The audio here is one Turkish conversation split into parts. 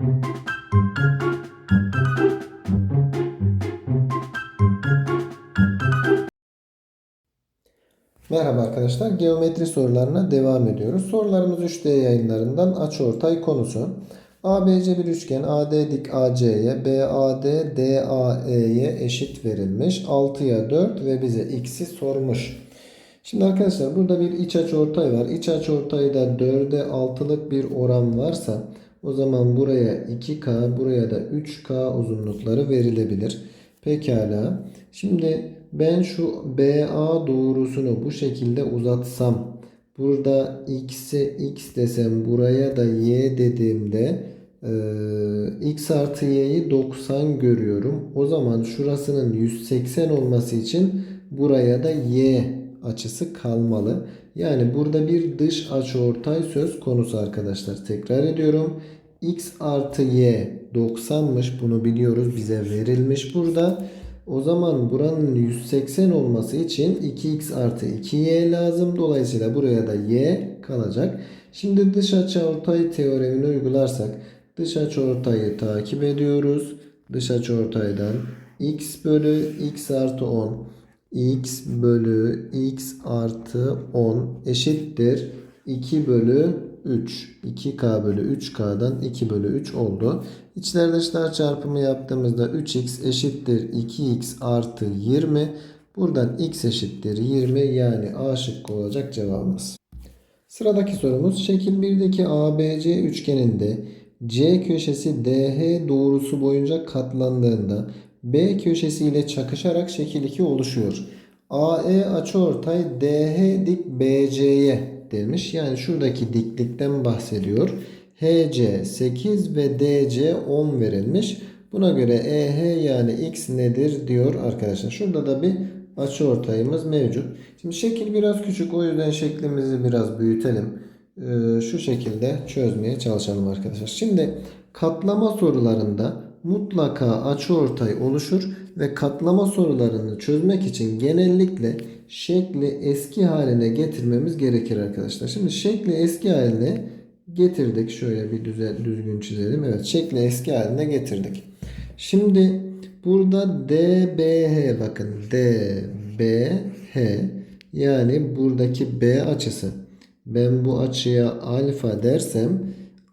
Merhaba arkadaşlar. Geometri sorularına devam ediyoruz. Sorularımız 3D yayınlarından açıortay konusu. ABC bir üçgen AD dik AC'ye, BAD DAE'ye eşit verilmiş. 6'ya 4 ve bize x'i sormuş. Şimdi arkadaşlar burada bir iç açıortay var. İç açıortayda 4'e 6'lık bir oran varsa o zaman buraya 2K, buraya da 3K uzunlukları verilebilir. Pekala. Şimdi ben şu BA doğrusunu bu şekilde uzatsam burada x'e x desem buraya da y dediğimde e, x artı y'yi 90 görüyorum. O zaman şurasının 180 olması için buraya da y açısı kalmalı. Yani burada bir dış açıortay söz konusu arkadaşlar. Tekrar ediyorum. x artı y 90'mış. Bunu biliyoruz. Bize verilmiş burada. O zaman buranın 180 olması için 2x artı 2y lazım. Dolayısıyla buraya da y kalacak. Şimdi dış açıortay teoremini uygularsak dış açıortayı takip ediyoruz. Dış açıortaydan x bölü x artı 10 x bölü x artı 10 eşittir 2 bölü 3. 2k bölü 3k'dan 2 bölü 3 oldu. İçler dışlar çarpımı yaptığımızda 3x eşittir 2x artı 20. Buradan x eşittir 20 yani A şıkkı olacak cevabımız. Sıradaki sorumuz şekil 1'deki ABC üçgeninde C köşesi DH doğrusu boyunca katlandığında B köşesi ile çakışarak şekil 2 oluşuyor. AE açıortay DH dik BC'ye demiş. Yani şuradaki diklikten bahsediyor. HC 8 ve DC 10 verilmiş. Buna göre EH yani X nedir diyor arkadaşlar. Şurada da bir açıortayımız mevcut. Şimdi şekil biraz küçük o yüzden şeklimizi biraz büyütelim. Ee, şu şekilde çözmeye çalışalım arkadaşlar. Şimdi katlama sorularında mutlaka açıortay oluşur ve katlama sorularını çözmek için genellikle şekli eski haline getirmemiz gerekir arkadaşlar. Şimdi şekli eski haline getirdik. Şöyle bir düzen, düzgün çizelim. Evet şekli eski haline getirdik. Şimdi burada DBH bakın DBH yani buradaki B açısı. Ben bu açıya alfa dersem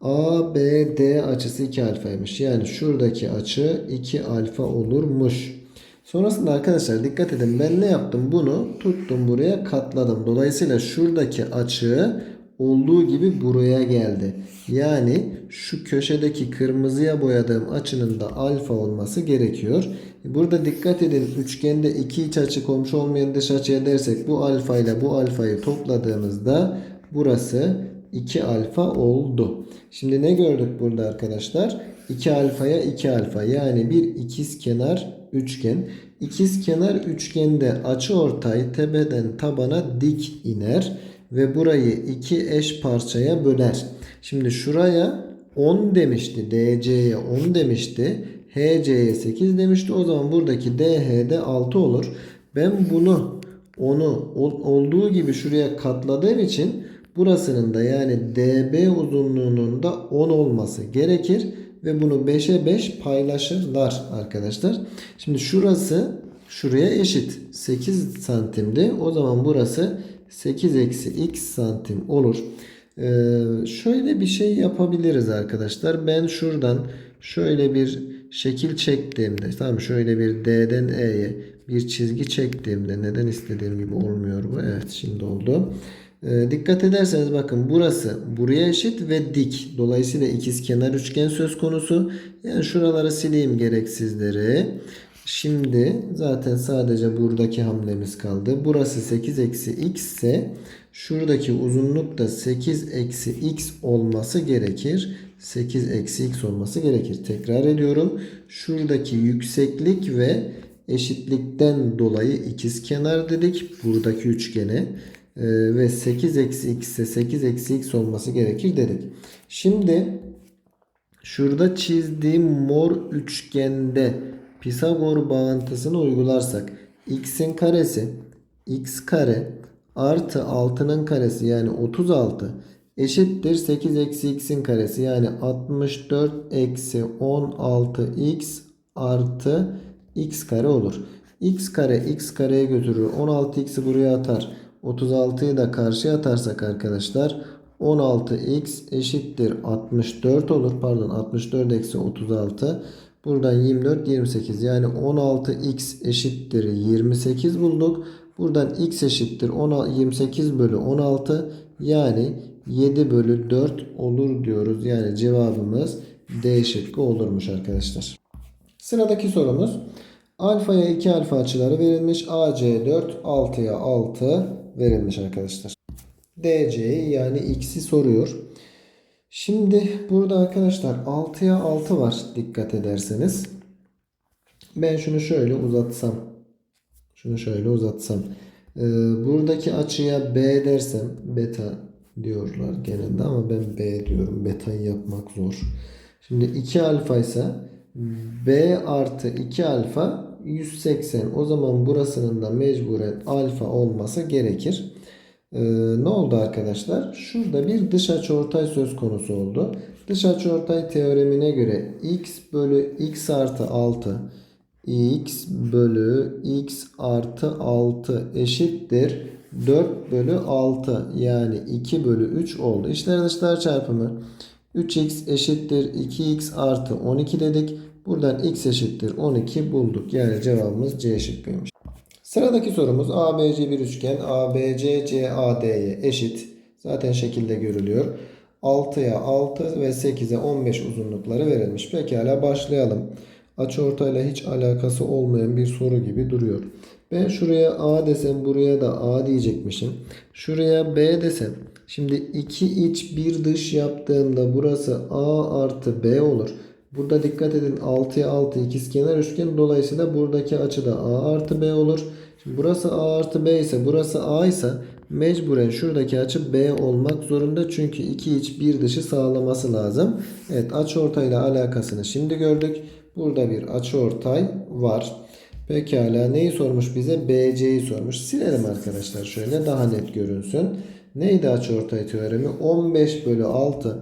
ABD açısı 2 alfaymış. Yani şuradaki açı 2 alfa olurmuş. Sonrasında arkadaşlar dikkat edin ben ne yaptım? Bunu tuttum buraya katladım. Dolayısıyla şuradaki açı olduğu gibi buraya geldi. Yani şu köşedeki kırmızıya boyadığım açının da alfa olması gerekiyor. Burada dikkat edin üçgende iki iç açı komşu olmayan dış açıya dersek bu alfa ile bu alfayı topladığımızda burası 2 alfa oldu. Şimdi ne gördük burada arkadaşlar? 2 alfaya 2 alfa yani bir ikiz kenar üçgen. İkiz kenar üçgende açı ortay tepeden tabana dik iner ve burayı iki eş parçaya böler. Şimdi şuraya 10 demişti. DC'ye 10 demişti. HC'ye 8 demişti. O zaman buradaki DH'de 6 olur. Ben bunu onu olduğu gibi şuraya katladığım için burasının da yani DB uzunluğunun da 10 olması gerekir. Ve bunu 5'e 5 paylaşırlar arkadaşlar. Şimdi şurası şuraya eşit. 8 santimdi. O zaman burası 8 eksi x santim olur. Ee, şöyle bir şey yapabiliriz arkadaşlar. Ben şuradan şöyle bir şekil çektiğimde tamam şöyle bir D'den E'ye bir çizgi çektiğimde neden istediğim gibi olmuyor bu? Evet şimdi oldu. Ee, dikkat ederseniz bakın burası buraya eşit ve dik. Dolayısıyla ikiz kenar üçgen söz konusu. Yani şuraları sileyim gereksizleri. Şimdi zaten sadece buradaki hamlemiz kaldı. Burası 8 eksi x ise şuradaki uzunluk da 8 eksi x olması gerekir. 8 eksi x olması gerekir. Tekrar ediyorum. Şuradaki yükseklik ve eşitlikten dolayı ikiz kenar dedik. Buradaki üçgene. Ee, ve 8 eksi x ise 8 eksi x olması gerekir dedik. Şimdi şurada çizdiğim mor üçgende Pisagor bağıntısını uygularsak x'in karesi x kare artı 6'nın karesi yani 36 eşittir 8 eksi x'in karesi. Yani 64 eksi 16x artı x kare olur. x kare x kareye götürür. 16x'i buraya atar. 36'yı da karşıya atarsak arkadaşlar 16x eşittir 64 olur. Pardon 64 eksi 36. Buradan 24 28 yani 16x eşittir 28 bulduk. Buradan x eşittir 10, 28 bölü 16 yani 7 bölü 4 olur diyoruz. Yani cevabımız D şıkkı olurmuş arkadaşlar. Sıradaki sorumuz. Alfaya 2 alfa açıları verilmiş. AC 4, 6'ya 6 verilmiş arkadaşlar. DC'yi yani x'i soruyor. Şimdi burada arkadaşlar 6'ya 6 var dikkat ederseniz. Ben şunu şöyle uzatsam. Şunu şöyle uzatsam. Ee, buradaki açıya B dersem beta diyorlar genelde ama ben B diyorum. Beta'yı yapmak zor. Şimdi 2 alfa ise B artı 2 alfa 180. O zaman burasının da mecburen alfa olması gerekir. Ee, ne oldu arkadaşlar? Şurada bir dış açıortay söz konusu oldu. Dış açıortay teoremine göre x bölü x artı 6 x bölü x artı 6 eşittir 4 bölü 6 yani 2 bölü 3 oldu. İşler dışlar çarpımı 3x eşittir 2x artı 12 dedik. Buradan x eşittir 12 bulduk. Yani cevabımız C şıkkıymış. Sıradaki sorumuz ABC bir üçgen ABC CAD'ye eşit. Zaten şekilde görülüyor. 6'ya 6 ve 8'e 15 uzunlukları verilmiş. Pekala başlayalım. Açıortayla hiç alakası olmayan bir soru gibi duruyor. Ben şuraya A desem buraya da A diyecekmişim. Şuraya B desem. Şimdi iki iç bir dış yaptığımda burası A artı B olur. Burada dikkat edin 6'ya 6 ikizkenar üçgen. Dolayısıyla buradaki açı da A artı B olur. Şimdi burası A artı B ise burası A ise mecburen şuradaki açı B olmak zorunda. Çünkü iki iç bir dışı sağlaması lazım. Evet açıortayla alakasını şimdi gördük. Burada bir açıortay var. Pekala neyi sormuş bize? BC'yi sormuş. Silelim arkadaşlar şöyle daha net görünsün. Neydi açıortay teoremi? 15 bölü 6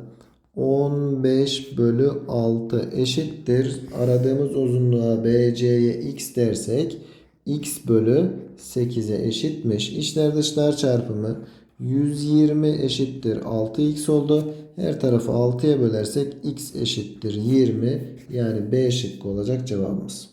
15 bölü 6 eşittir. Aradığımız uzunluğa BC'ye x dersek x bölü 8'e eşitmiş. İçler dışlar çarpımı 120 eşittir 6x oldu. Her tarafı 6'ya bölersek x eşittir 20. Yani B şıkkı olacak cevabımız.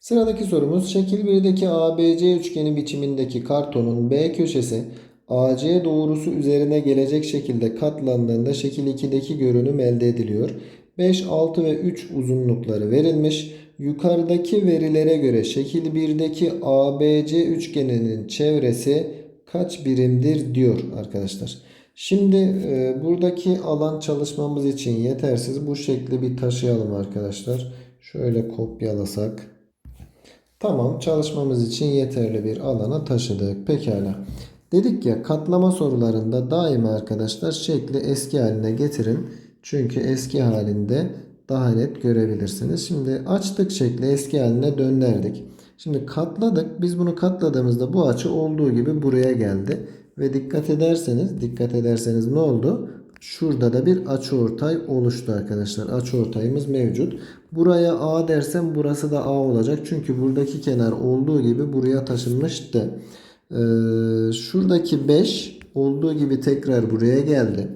Sıradaki sorumuz şekil 1'deki ABC üçgeni biçimindeki kartonun B köşesi AC doğrusu üzerine gelecek şekilde katlandığında şekil 2'deki görünüm elde ediliyor. 5, 6 ve 3 uzunlukları verilmiş. Yukarıdaki verilere göre şekil 1'deki ABC üçgeninin çevresi kaç birimdir diyor arkadaşlar. Şimdi e, buradaki alan çalışmamız için yetersiz. Bu şekli bir taşıyalım arkadaşlar. Şöyle kopyalasak. Tamam çalışmamız için yeterli bir alana taşıdık. Pekala. Dedik ya katlama sorularında daima arkadaşlar şekli eski haline getirin. Çünkü eski halinde daha net görebilirsiniz. Şimdi açtık şekli eski haline döndürdük. Şimdi katladık. Biz bunu katladığımızda bu açı olduğu gibi buraya geldi. Ve dikkat ederseniz, dikkat ederseniz ne oldu? Şurada da bir açıortay oluştu arkadaşlar. Açıortayımız mevcut. Buraya A dersem burası da A olacak. Çünkü buradaki kenar olduğu gibi buraya taşınmıştı. Ee, şuradaki 5 olduğu gibi tekrar buraya geldi.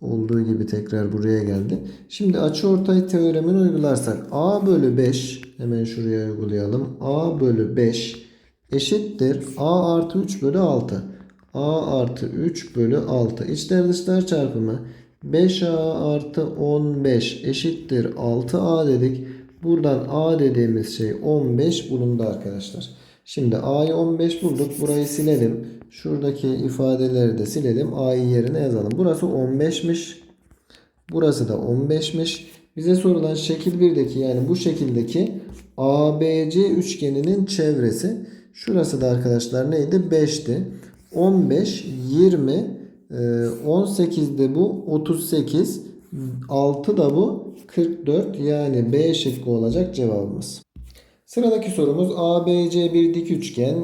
Olduğu gibi tekrar buraya geldi. Şimdi açıortay teoremini uygularsak A bölü 5 hemen şuraya uygulayalım. A bölü 5 eşittir A artı 3 bölü 6. A artı 3 bölü 6. İçler dışlar çarpımı 5A artı 15 eşittir 6A dedik. Buradan A dediğimiz şey 15 bulundu arkadaşlar. Şimdi A'yı 15 bulduk. Burayı silelim. Şuradaki ifadeleri de silelim. A'yı yerine yazalım. Burası 15'miş. Burası da 15'miş. Bize sorulan şekil 1'deki yani bu şekildeki ABC üçgeninin çevresi. Şurası da arkadaşlar neydi? 5'ti. 15, 20, 18 de bu 38, 6 da bu 44 yani B şıkkı olacak cevabımız. Sıradaki sorumuz ABC bir dik üçgen.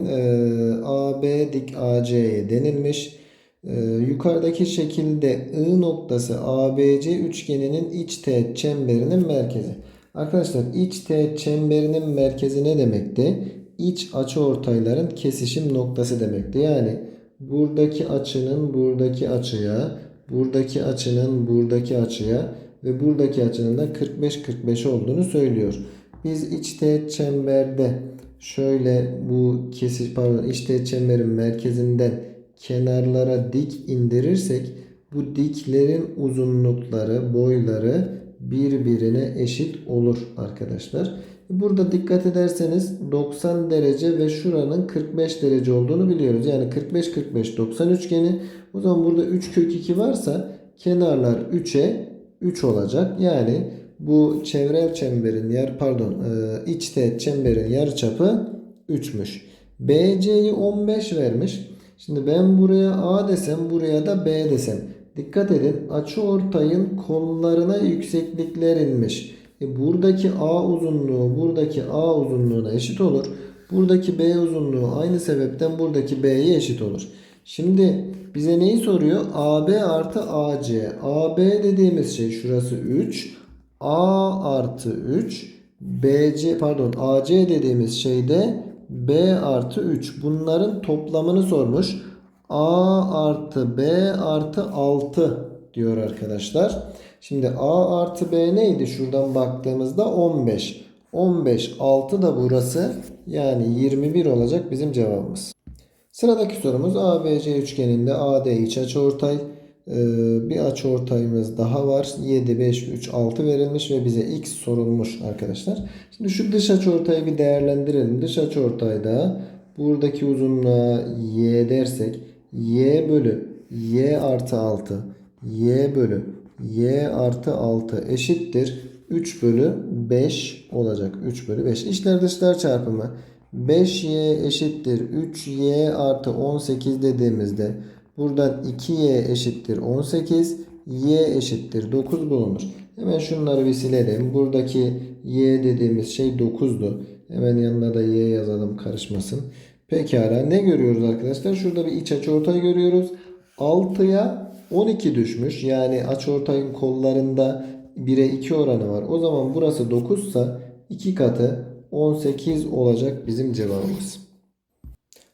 AB dik AC'ye denilmiş. Ee, yukarıdaki şekilde I noktası ABC üçgeninin iç teğet çemberinin merkezi. Arkadaşlar iç teğet çemberinin merkezi ne demekti? İç açıortayların kesişim noktası demekti. Yani buradaki açının buradaki açıya, buradaki açının buradaki açıya ve buradaki açının da 45-45 olduğunu söylüyor. Biz iç çemberde şöyle bu kesiş pardon iç çemberin merkezinden kenarlara dik indirirsek bu diklerin uzunlukları, boyları birbirine eşit olur arkadaşlar. Burada dikkat ederseniz 90 derece ve şuranın 45 derece olduğunu biliyoruz. Yani 45 45 90 üçgeni. O zaman burada 3 kök 2 varsa kenarlar 3'e 3 olacak. Yani bu çevrel çemberin yer pardon e, iç teğet çemberin yarıçapı 3'müş. BC'yi 15 vermiş. Şimdi ben buraya A desem buraya da B desem. Dikkat edin açı ortayın kollarına yükseklikler inmiş. E buradaki A uzunluğu buradaki A uzunluğuna eşit olur. Buradaki B uzunluğu aynı sebepten buradaki B'ye eşit olur. Şimdi bize neyi soruyor? AB artı AC. AB dediğimiz şey şurası 3. A artı 3. BC pardon AC dediğimiz şey de B artı 3. Bunların toplamını sormuş. A artı B artı 6 diyor arkadaşlar. Şimdi A artı B neydi? Şuradan baktığımızda 15. 15 6 da burası. Yani 21 olacak bizim cevabımız. Sıradaki sorumuz ABC üçgeninde AD iç açıortay ee, bir açıortayımız daha var. 7, 5, 3, 6 verilmiş ve bize x sorulmuş arkadaşlar. Şimdi şu dış açıortayı bir değerlendirelim. Dış açıortayda buradaki uzunluğa y dersek y bölü y artı 6 y bölü y artı 6 eşittir 3 bölü 5 olacak. 3 bölü 5. İçler dışlar çarpımı 5y eşittir 3y artı 18 dediğimizde buradan 2y eşittir 18 y eşittir 9 bulunur. Hemen şunları bir silelim. Buradaki y dediğimiz şey 9'du. Hemen yanına da y yazalım karışmasın. Pekala ne görüyoruz arkadaşlar? Şurada bir iç açıortay görüyoruz. 6'ya 12 düşmüş. Yani açıortayın kollarında 1'e 2 oranı var. O zaman burası 9 ise 2 katı 18 olacak bizim cevabımız.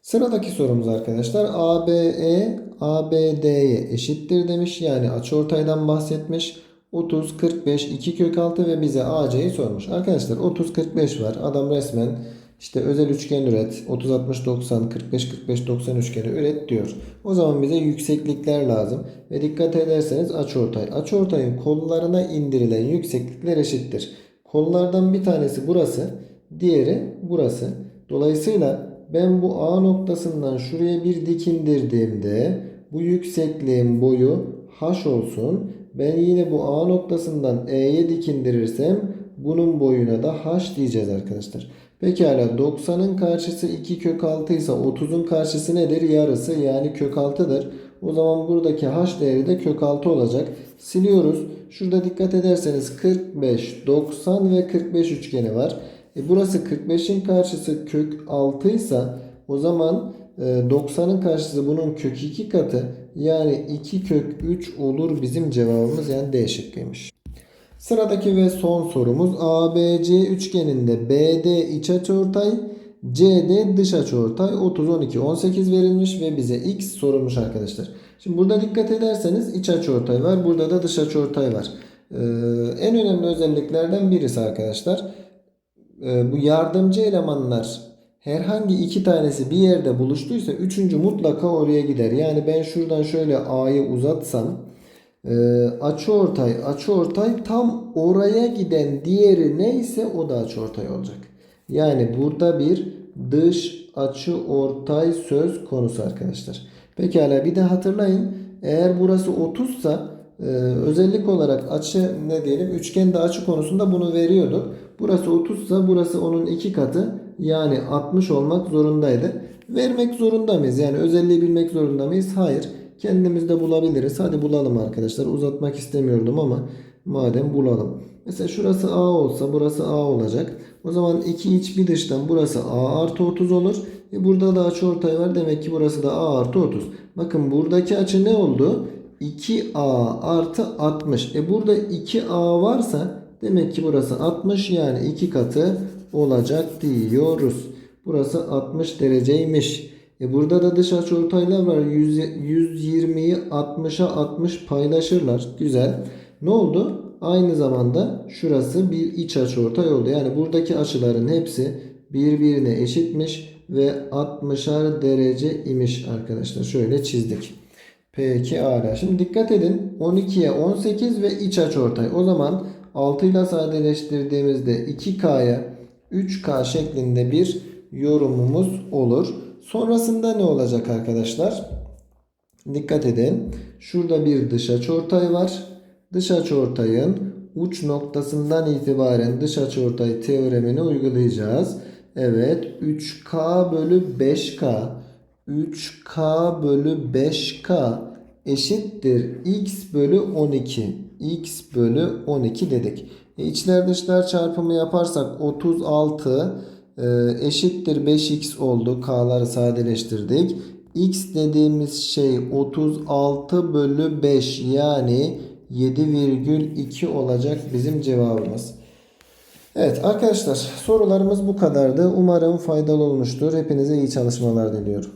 Sıradaki sorumuz arkadaşlar ABE ABD'ye eşittir demiş. Yani açıortaydan bahsetmiş. 30, 45, 2 kök 6 ve bize AC'yi sormuş. Arkadaşlar 30, 45 var. Adam resmen işte özel üçgen üret. 30, 60, 90, 45, 45, 90 üçgeni üret diyor. O zaman bize yükseklikler lazım. Ve dikkat ederseniz açıortay. Açıortayın kollarına indirilen yükseklikler eşittir. Kollardan bir tanesi burası. Diğeri burası. Dolayısıyla ben bu A noktasından şuraya bir dik indirdiğimde bu yüksekliğin boyu h olsun. Ben yine bu A noktasından E'ye dik indirirsem bunun boyuna da h diyeceğiz arkadaşlar. Pekala 90'ın karşısı 2 kök 6 ise 30'un karşısı nedir? Yarısı yani kök 6'dır. O zaman buradaki h değeri de kök 6 olacak. Siliyoruz. Şurada dikkat ederseniz 45, 90 ve 45 üçgeni var. E burası 45'in karşısı kök 6 ise o zaman 90'ın karşısı bunun kök 2 katı yani 2 kök 3 olur bizim cevabımız yani D şıkkıymış. Sıradaki ve son sorumuz ABC üçgeninde BD iç açıortay CD dış açıortay 30 12 18 verilmiş ve bize x sorulmuş arkadaşlar. Şimdi burada dikkat ederseniz iç açıortay var. Burada da dış açıortay var. Ee, en önemli özelliklerden birisi arkadaşlar. Ee, bu yardımcı elemanlar herhangi iki tanesi bir yerde buluştuysa üçüncü mutlaka oraya gider. Yani ben şuradan şöyle A'yı uzatsam e, açıortay açıortay tam oraya giden diğeri neyse o da açıortay olacak. Yani burada bir dış açıortay söz konusu arkadaşlar. Pekala bir de hatırlayın. Eğer burası 30 ise özellik olarak açı ne diyelim üçgende açı konusunda bunu veriyorduk. Burası 30 ise burası onun iki katı yani 60 olmak zorundaydı. Vermek zorunda mıyız? Yani özelliği bilmek zorunda mıyız? Hayır. Kendimiz de bulabiliriz. Hadi bulalım arkadaşlar. Uzatmak istemiyordum ama Madem bulalım. Mesela şurası A olsa burası A olacak. O zaman 2 iç bir dıştan burası A artı 30 olur. E burada da açıortay var. Demek ki burası da A artı 30. Bakın buradaki açı ne oldu? 2A artı 60. E burada 2A varsa demek ki burası 60 yani 2 katı olacak diyoruz. Burası 60 dereceymiş. E burada da dış açıortaylar var. 100 120'yi 60'a 60 paylaşırlar. Güzel. Ne oldu? Aynı zamanda şurası bir iç açıortay oldu. Yani buradaki açıların hepsi birbirine eşitmiş ve 60'ar derece imiş arkadaşlar. Şöyle çizdik. Peki hala. Şimdi dikkat edin. 12'ye 18 ve iç açıortay. O zaman 6 ile sadeleştirdiğimizde 2K'ya 3K şeklinde bir yorumumuz olur. Sonrasında ne olacak arkadaşlar? Dikkat edin. Şurada bir dış açıortay var. Dış açıortayın uç noktasından itibaren dış açıortay teoremini uygulayacağız. Evet 3K bölü 5K 3K bölü 5K eşittir X bölü 12. X bölü 12 dedik. E içler dışlar çarpımı yaparsak 36 e, eşittir 5X oldu. K'ları sadeleştirdik. X dediğimiz şey 36 bölü 5 yani 7,2 olacak bizim cevabımız. Evet arkadaşlar sorularımız bu kadardı. Umarım faydalı olmuştur. Hepinize iyi çalışmalar diliyorum.